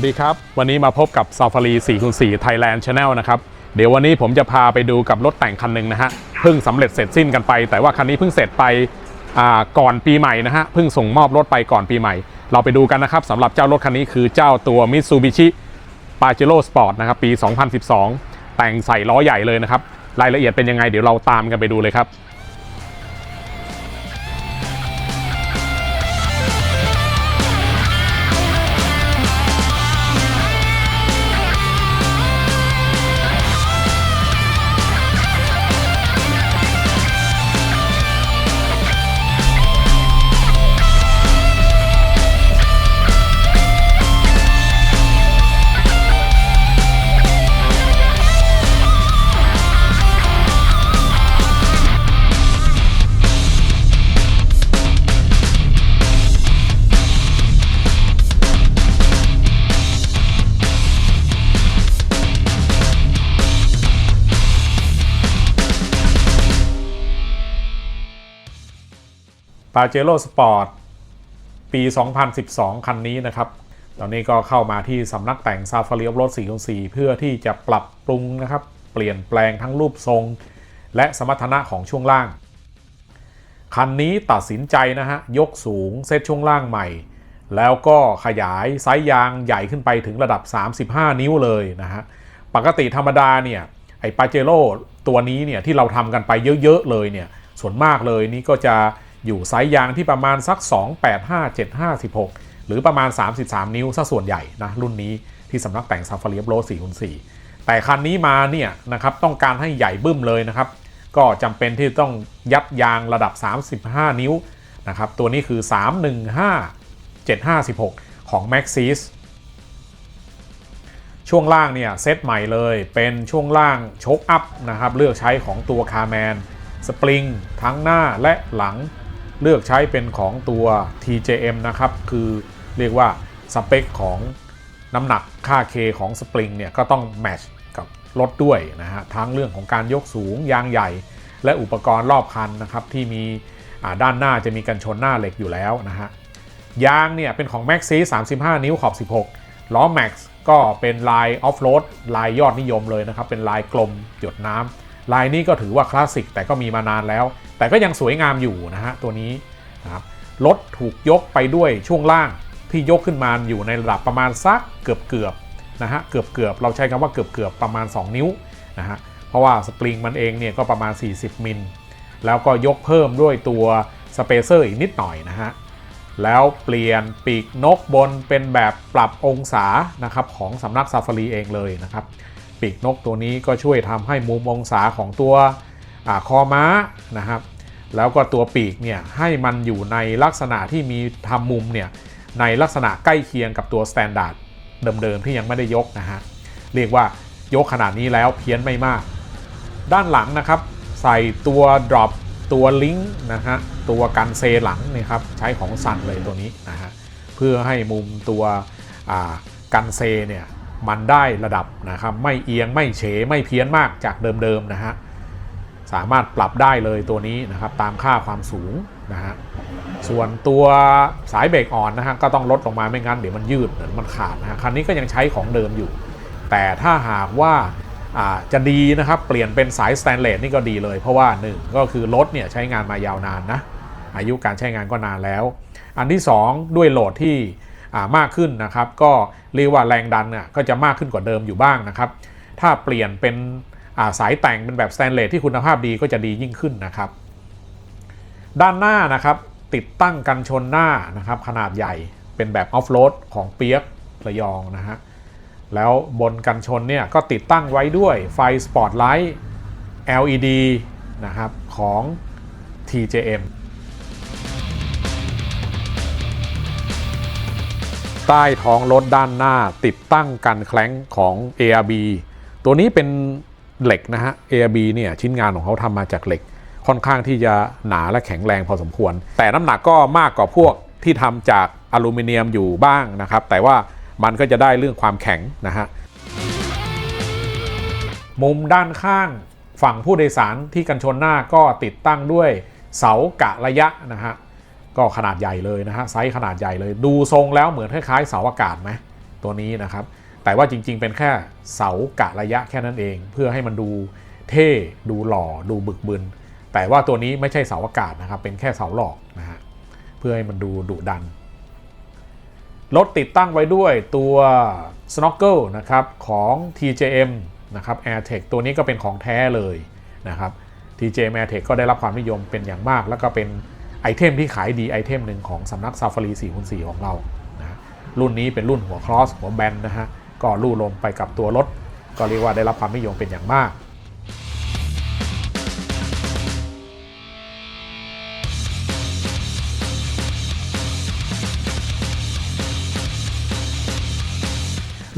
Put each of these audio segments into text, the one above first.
วัสดีครับ วันนี้มาพบกับ Safari 404 Thailand Channel นะครับ เดี๋ยววันนี้ผมจะพาไปดูกับรถแต่งคันหนึ่งนะฮะ เพิ่งสำเร็จเสร็จสิ้นกันไป แต่ว่าคันนี้เพิ่งเสร็จไปก่อนปีใหม่นะฮะ เพิ่งส่งมอบรถไปก่อนปีใหม่ เราไปดูกันนะครับสำหรับเจ้ารถคันนี้คือเจ้าตัว Mitsubishi Pajero Sport นะครับ ปี 2012 แต่งใส่ล้อใหญ่เลยนะครับ รายละเอียดเป็นยังไงเดี๋ยวเราตามกันไปดูเลยครับ p a j e r o Sport ปี 2012 คันนี้นะครับ ตอนนี้ก็เข้ามาที่สำนักแต่ง Safari of Road 404 เพื่อที่จะปรับปรุงนะครับ เปลี่ยนแปลงทั้งรูปทรง และสมรรถนะของช่วงล่าง คันนี้ตัดสินใจนะฮะ ยกสูงเซตช่วงล่างใหม่ แล้วก็ขยายไซส์ยางใหญ่ขึ้นไปถึงระดับ 35 นิ้วเลยนะฮะ ปกติธรรมดาเนี่ยไอ้ปาเจโร่ตัวนี้เนี่ยที่เราทำกันไปเยอะๆเลยเนี่ย ส่วนมากเลยนี่ก็จะ อยู่ไซส์ยางที่ประมาณสัก 2 8 5 7 5 16หรือประมาณ 33 นิ้วซะส่วนใหญ่นะรุ่นนี้ที่สำนักแต่งซาฟารีโร4คูณ4แต่คันนี้มาเนี่ยนะครับต้องการให้ใหญ่บึ้มเลยนะครับ ก็จำเป็นที่ต้องยัดยางระดับ 35 นิ้วนะครับตัวนี้คือ 315 756 ของ Maxis ช่วงล่างเนี่ยเซตใหม่เลยเป็นช่วงล่างโชคอัพนะครับเลือกใช้ของตัวคาร์แมนสปริงทั้งหน้าและหลัง เลือกใช้เป็นของตัว TJM นะครับ คือเรียกว่าสเปคของน้ำหนักค่า K ของสปริงเนี่ยก็ต้องแมทช์กับรถด้วยนะฮะ ทั้งเรื่องของการยกสูงยางใหญ่ และอุปกรณ์รอบคันนะครับ ที่มีด้านหน้าจะมีกันชนหน้าเหล็กอยู่แล้วนะฮะ ยางเนี่ยเป็นของ Max 35 นิ้วขอบ 16 ล้อ Max ก็เป็นลายออฟโรดลายยอดนิยมเลยนะครับ เป็นลายกลมหยดน้ำ ลายนี้ก็ถือว่าคลาสสิกแต่ก็มีมานานแล้ว แต่ก็ยังสวยงามอยู่นะฮะตัวนี้นะครับรถถูกยกไปด้วยช่วงล่างที่ยกขึ้นมาอยู่ในระดับประมาณสักเกือบเกือบนะฮะเกือบเกือบเราใช้คำว่าเกือบเกือบประมาณ 2 นิ้วนะฮะเพราะว่าสปริงมันเองเนี่ยก็ประมาณ 40 มิล แล้วก็ยกเพิ่มด้วยตัวสเปเซอร์อีกนิดหน่อยนะฮะแล้วเปลี่ยนปีกนกบนเป็นแบบปรับองศานะครับของสำนักซาฟารีเองเลยนะครับ ปีกนกตัวนี้ก็ช่วยทำให้มุมองศาของตัวอคอม้านะครับ แล้วก็ตัวปีกเนี่ยให้มันอยู่ในลักษณะที่มีทำมุมเนี่ยในลักษณะใกล้เคียงกับตัวสแตนดาร์ดเดิมๆที่ยังไม่ได้ยกนะฮะเรียกว่ายกขนาดนี้แล้วเพี้ยนไม่มาก ด้านหลังนะครับ ใส่ตัว drop ตัวลิงก์นะฮะตัวกันเซหลังนี่ครับใช้ของสันเลยตัวนี้นะฮะเพื่อให้มุมตัวกันเซเนี่ย มันได้ระดับนะครับ ไม่เอียงไม่เฉไม่เพี้ยนมากจากเดิมๆนะฮะสามารถปรับได้เลยตัวนี้นะครับตามค่าความสูงนะฮะส่วนตัวสายเบรกอ่อนนะฮะก็ต้องลดลงมาไม่งั้นเดี๋ยวมันยืดเดี๋ยวมันขาดนะฮะคันนี้ก็ยังใช้ของเดิมอยู่ แต่ถ้าหากว่าจะดีนะครับเปลี่ยนเป็นสายสแตนเลสนี่ก็ดีเลย เพราะว่า 1 ก็คือรถเนี่ยใช้งานมายาวนานนะอายุการใช้งานก็นานแล้ว อันที่ 2 ด้วยโหลดที่ มากขึ้นนะครับ ก็เรียกว่าแรงดันน่ะก็จะมากขึ้นกว่าเดิมอยู่บ้างนะครับ ถ้าเปลี่ยนเป็นาสายแต่งเป็นแบบสแตนเลสที่คุณภาพดีก็จะดียิ่งขึ้นนะครับ ด้านหน้านะครับติดตั้งกันชนหน้านะครับขนาดใหญ่เป็นแบบออฟโรดของเปียกระยองนะฮะแล้วบนกันชนเนี่ยก็ติดตั้งไว้ด้วยไฟสปอตไลท์ LED นะครับของ TJM ใต้ท้องรถด้านหน้าติดตั้งกันแคล้งของ ARB ตัวนี้เป็นเหล็กนะฮะ ARB เนี่ยชิ้นงานของเขาทำมาจากเหล็ก ค่อนข้างที่จะหนาและแข็งแรงพอสมควร แต่น้ำหนักก็มากกว่าพวกที่ทำจากอลูมิเนียมอยู่บ้างนะครับ แต่ว่ามันก็จะได้เรื่องความแข็งนะฮะมุมด้านข้างฝั่งผู้โดยสารที่กันชนหน้าก็ติดตั้งด้วยเสากะระยะนะฮะ ก็ขนาดใหญ่เลยนะฮะไซส์ขนาดใหญ่เลย ดูทรงแล้วเหมือนคล้ายๆเสาอากาศไหมตัวนี้นะครับ แต่ว่าจริงๆเป็นแค่เสากะระยะแค่นั้นเอง เพื่อให้มันดูเท่ดูหล่อดูบึกบึน แต่ว่าตัวนี้ไม่ใช่เสาอากาศนะครับ เป็นแค่เสาหลอกนะฮะเพื่อให้มันดูดุดันรถติดตั้งไว้ด้วยตัว Snorkel นะครับของ TJM นะครับ AirTech ตัวนี้ก็เป็นของแท้เลยนะครับ TJM AirTech ก็ได้รับความนิยมเป็นอย่างมาก แล้วก็เป็น ไอเทมที่ขายดีไอเทมหนึ่งของสำนัก Safari 4คูณ4ของเรานะรุ่นนี้เป็นรุ่นหัวครอสหัวแบนนะฮะ ก็ลู่ลมไปกับตัวรถ ก็เรียกว่าได้รับความนิยมเป็นอย่างมาก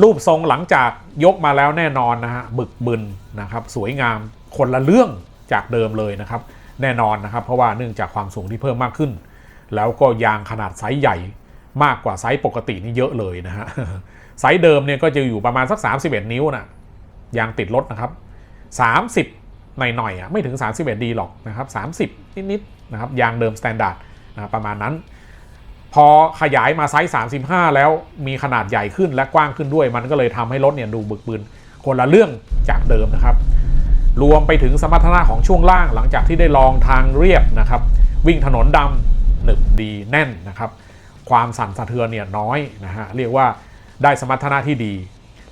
รูปทรงหลังจากยกมาแล้วแน่นอนนะฮะบึกบึนนะครับ สวยงามคนละเรื่องจากเดิมเลยนะครับ แน่นอนนะครับ เพราะว่าเนื่องจากความสูงที่เพิ่มมากขึ้น แล้วก็ยางขนาดไซส์ใหญ่มากกว่าไซส์ปกตินี่เยอะเลยนะฮะไซส์เดิมเนี่ยก็จะอยู่ประมาณสัก 31 นิ้วนะยางติดรถนะครับ 30 หน่อยๆอะไม่ถึง 31 ดีหรอกนะครับ 30 นิดๆนะครับยางเดิมสแตนดาร์ดนะประมาณนั้น พอขยายมาไซส์ 35 แล้วมีขนาดใหญ่ขึ้นและกว้างขึ้นด้วย มันก็เลยทำให้รถเนี่ยดูบึกบึนคนละเรื่องจากเดิมนะครับ รวมไปถึงสมรรถนะของช่วงล่างหลังจากที่ได้ลองทางเรียบนะครับ วิ่งถนนดำหนึบดีแน่นนะครับ ความสั่นสะเทือนเนี่ยน้อยนะฮะเรียกว่าได้สมรรถนะที่ดี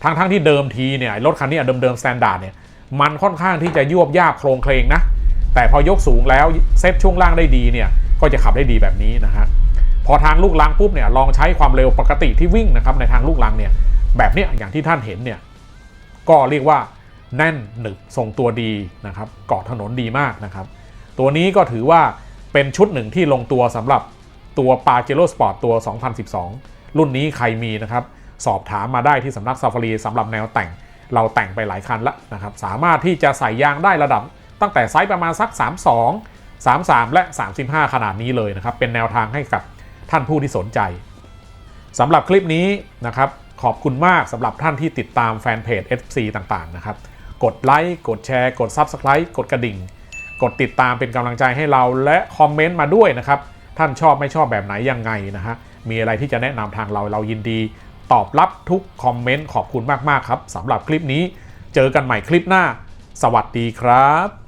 ทั้งทั้งที่เดิมทีเนี่ยรถคันนี้เดิมๆสแตนดาร์ดเนี่ยมันค่อนข้างที่จะยวบยาบโครงเคลงนะ แต่พอยกสูงแล้วเซตช่วงล่างได้ดีเนี่ยก็จะขับได้ดีแบบนี้นะฮะพอทางลูกลังปุ๊บเนี่ยลองใช้ความเร็วปกติที่วิ่งนะครับในทางลูกลังเนี่ยแบบเนี้ยอย่างที่ท่านเห็นเนี่ยก็เรียกว่า แน่นหนึบทรงตัวดีนะครับเกาะถนนดีมากนะครับ ตัวนี้ก็ถือว่าเป็นชุดหนึ่งที่ลงตัวสำหรับตัวปาเจโร่สปอร์ตตัว 2012 รุ่นนี้ใครมีนะครับ สอบถามมาได้ที่สำนักซาฟารีสำหรับแนวแต่งเราแต่งไปหลายคันแล้วนะครับ สามารถที่จะใส่ยางได้ระดับตั้งแต่ไซส์ประมาณสัก 32 33 และ 35 ขนาดนี้เลยนะครับ เป็นแนวทางให้กับท่านผู้ที่สนใจสำหรับคลิปนี้นะครับ ขอบคุณมากสำหรับท่านที่ติดตามแฟนเพจ FC ต่างๆนะครับ กดไลค์กดแชร์กด Subscribe กดกระดิ่ง กดติดตามเป็นกำลังใจให้เราและคอมเมนต์มาด้วยนะครับ ท่านชอบไม่ชอบแบบไหนยังไงนะฮะมีอะไรที่จะแนะนำทางเราเรายินดี ตอบรับทุกคอมเมนต์ขอบคุณมากๆครับสำหรับคลิปนี้ เจอกันใหม่คลิปหน้า สวัสดีครับ